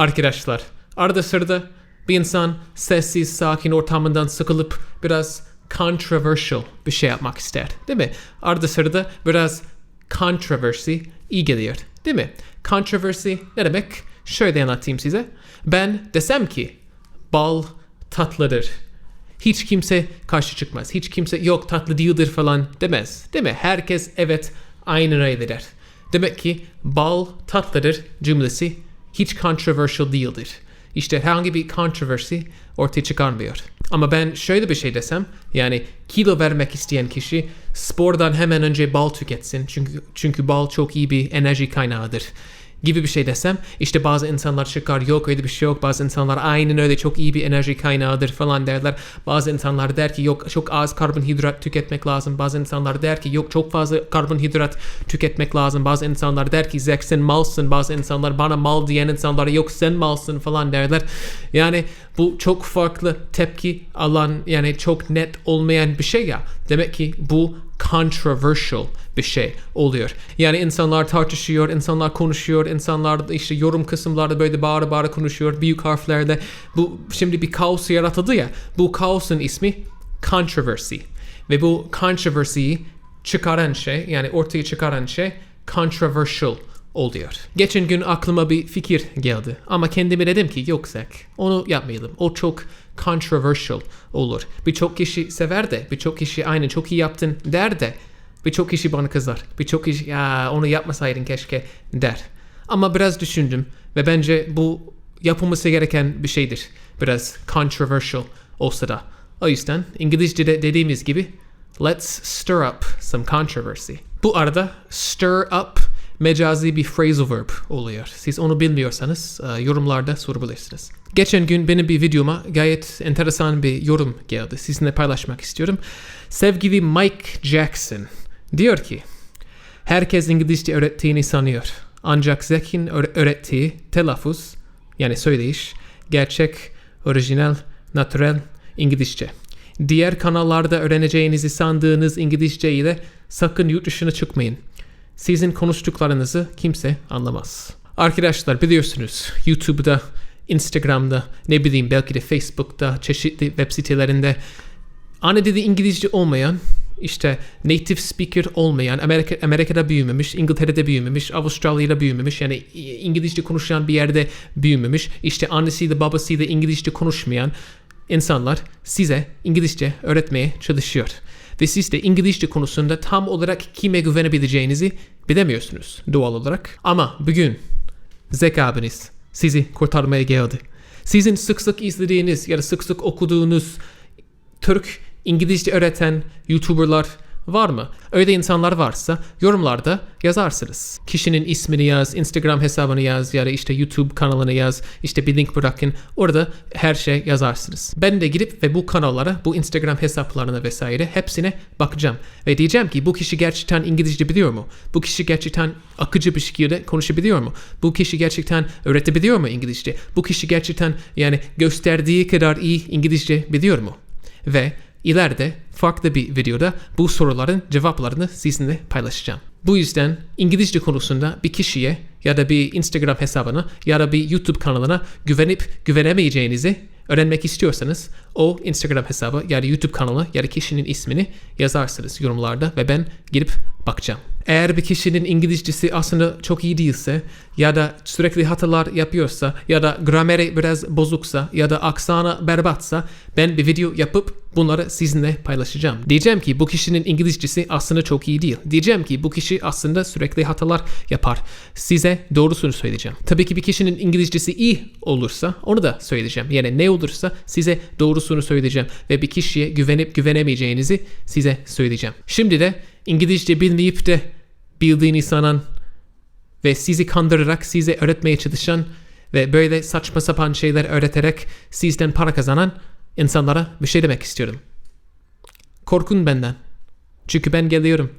Arkadaşlar arada sırada bir insan sessiz sakin ortamından sıkılıp biraz controversial bir şey yapmak ister. Değil mi? Arada sırada biraz controversy iyi geliyor. Değil mi? Controversy ne demek? Şöyle anlatayım size. Ben desem ki bal tatlıdır. Hiç kimse karşı çıkmaz. Hiç kimse yok tatlı değildir falan demez. Değil mi? Herkes evet aynen öyle der. Demek ki bal tatlıdır cümlesi hiç controversial değildir. İşte herhangi bir controversy ortaya çıkarmıyor. Ama ben şöyle bir şey desem, yani kilo vermek isteyen kişi spordan hemen önce bal tüketsin. Çünkü çünkü bal çok iyi bir enerji kaynağıdır gibi bir şey desem işte bazı insanlar çıkar yok öyle bir şey yok. Bazı insanlar aynen öyle çok iyi bir enerji kaynağıdır. falan derler. Bazı insanlar der ki yok çok az karbonhidrat tüketmek lazım. Bazı insanlar der ki yok çok fazla karbonhidrat tüketmek lazım. Bazı insanlar der ki Zek sen malsın. Bazı insanlar bana mal diyen insanlar yok sen malsın. falan derler. Yani bu çok farklı tepki alan yani çok net olmayan bir şey ya. Demek ki bu controversial bir şey oluyor. Yani insanlar tartışıyor, insanlar konuşuyor, insanlar işte yorum kısımlarda böyle bağıra bağıra konuşuyor büyük harflerle. Bu şimdi bir kaos yaratıldı ya. Bu kaosun ismi controversy. Ve bu controversy'yi çıkaran şey yani ortaya çıkaran şey controversial oluyor. Geçen gün aklıma bir fikir geldi ama kendime dedim ki yok Zek onu yapmayalım. O çok controversial olur. Birçok kişi sever de birçok kişi aynı çok iyi yaptın der de birçok kişi bana kızar. Birçok kişi ya onu yapmasaydın keşke der. Ama biraz düşündüm ve bence bu yapılması gereken bir şeydir. Biraz controversial olsa da. O yüzden İngilizce'de dediğimiz gibi let's stir up some controversy. Bu arada stir up mecazi bir phrasal verb oluyor. Siz onu bilmiyorsanız e, yorumlarda sorabilirsiniz. Geçen gün benim bir videoma gayet enteresan bir yorum geldi. Sizinle paylaşmak istiyorum. Sevgili Mike Jackson diyor ki Herkes İngilizce öğrettiğini sanıyor. Ancak Zek'in öğrettiği telaffuz yani söyleyiş gerçek, orijinal, natürel İngilizce. Diğer kanallarda öğreneceğinizi sandığınız İngilizce ile sakın yurt dışına çıkmayın. Sizin konuştuklarınızı kimse anlamaz. Arkadaşlar biliyorsunuz YouTube'da, Instagram'da, ne bileyim belki de Facebook'ta, çeşitli web sitelerinde ana dili İngilizce olmayan, işte native speaker olmayan, Amerika, Amerika'da büyümemiş, İngiltere'de büyümemiş, Avustralya'da büyümemiş, yani İngilizce konuşan bir yerde büyümemiş, işte annesiyle babasıyla İngilizce konuşmayan insanlar size İngilizce öğretmeye çalışıyor ve siz de İngilizce konusunda tam olarak kime güvenebileceğinizi bilemiyorsunuz doğal olarak. Ama bugün Zek abiniz sizi kurtarmaya geldi. Sizin sık sık izlediğiniz ya da sık sık okuduğunuz Türk İngilizce öğreten YouTuber'lar var mı? Öyle insanlar varsa yorumlarda yazarsınız. Kişinin ismini yaz, Instagram hesabını yaz ya da işte YouTube kanalını yaz, işte bir link bırakın. Orada her şey yazarsınız. Ben de gidip ve bu kanallara, bu Instagram hesaplarına vesaire hepsine bakacağım. Ve diyeceğim ki bu kişi gerçekten İngilizce biliyor mu? Bu kişi gerçekten akıcı bir şekilde konuşabiliyor mu? Bu kişi gerçekten öğretebiliyor mu İngilizce? Bu kişi gerçekten yani gösterdiği kadar iyi İngilizce biliyor mu? Ve İleride farklı bir videoda bu soruların cevaplarını sizinle paylaşacağım. Bu yüzden İngilizce konusunda bir kişiye ya da bir Instagram hesabına ya da bir YouTube kanalına güvenip güvenemeyeceğinizi öğrenmek istiyorsanız o Instagram hesabı ya da YouTube kanalı ya da kişinin ismini yazarsınız yorumlarda ve ben girip bakacağım. Eğer bir kişinin İngilizcesi aslında çok iyi değilse ya da sürekli hatalar yapıyorsa ya da grameri biraz bozuksa ya da aksanı berbatsa ben bir video yapıp bunları sizinle paylaşacağım. Diyeceğim ki bu kişinin İngilizcesi aslında çok iyi değil. Diyeceğim ki bu kişi aslında sürekli hatalar yapar. Size doğrusunu söyleyeceğim. Tabii ki bir kişinin İngilizcesi iyi olursa onu da söyleyeceğim. Yani ne olursa size doğrusunu söyleyeceğim ve bir kişiye güvenip güvenemeyeceğinizi size söyleyeceğim. Şimdi de İngilizce bilmeyip de bildiğini sanan ve sizi kandırarak size öğretmeye çalışan ve böyle saçma sapan şeyler öğreterek sizden para kazanan insanlara bir şey demek istiyorum. Korkun benden. Çünkü ben geliyorum.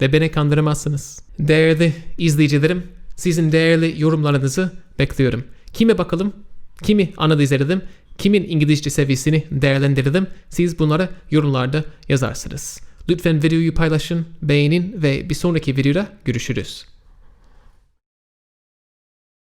Ve beni kandıramazsınız. Değerli izleyicilerim, sizin değerli yorumlarınızı bekliyorum. Kime bakalım? Kimi analiz edelim? Kimin İngilizce seviyesini değerlendirelim? Siz bunları yorumlarda yazarsınız. Lütfen videoyu paylaşın, beğenin ve bir sonraki videoda görüşürüz.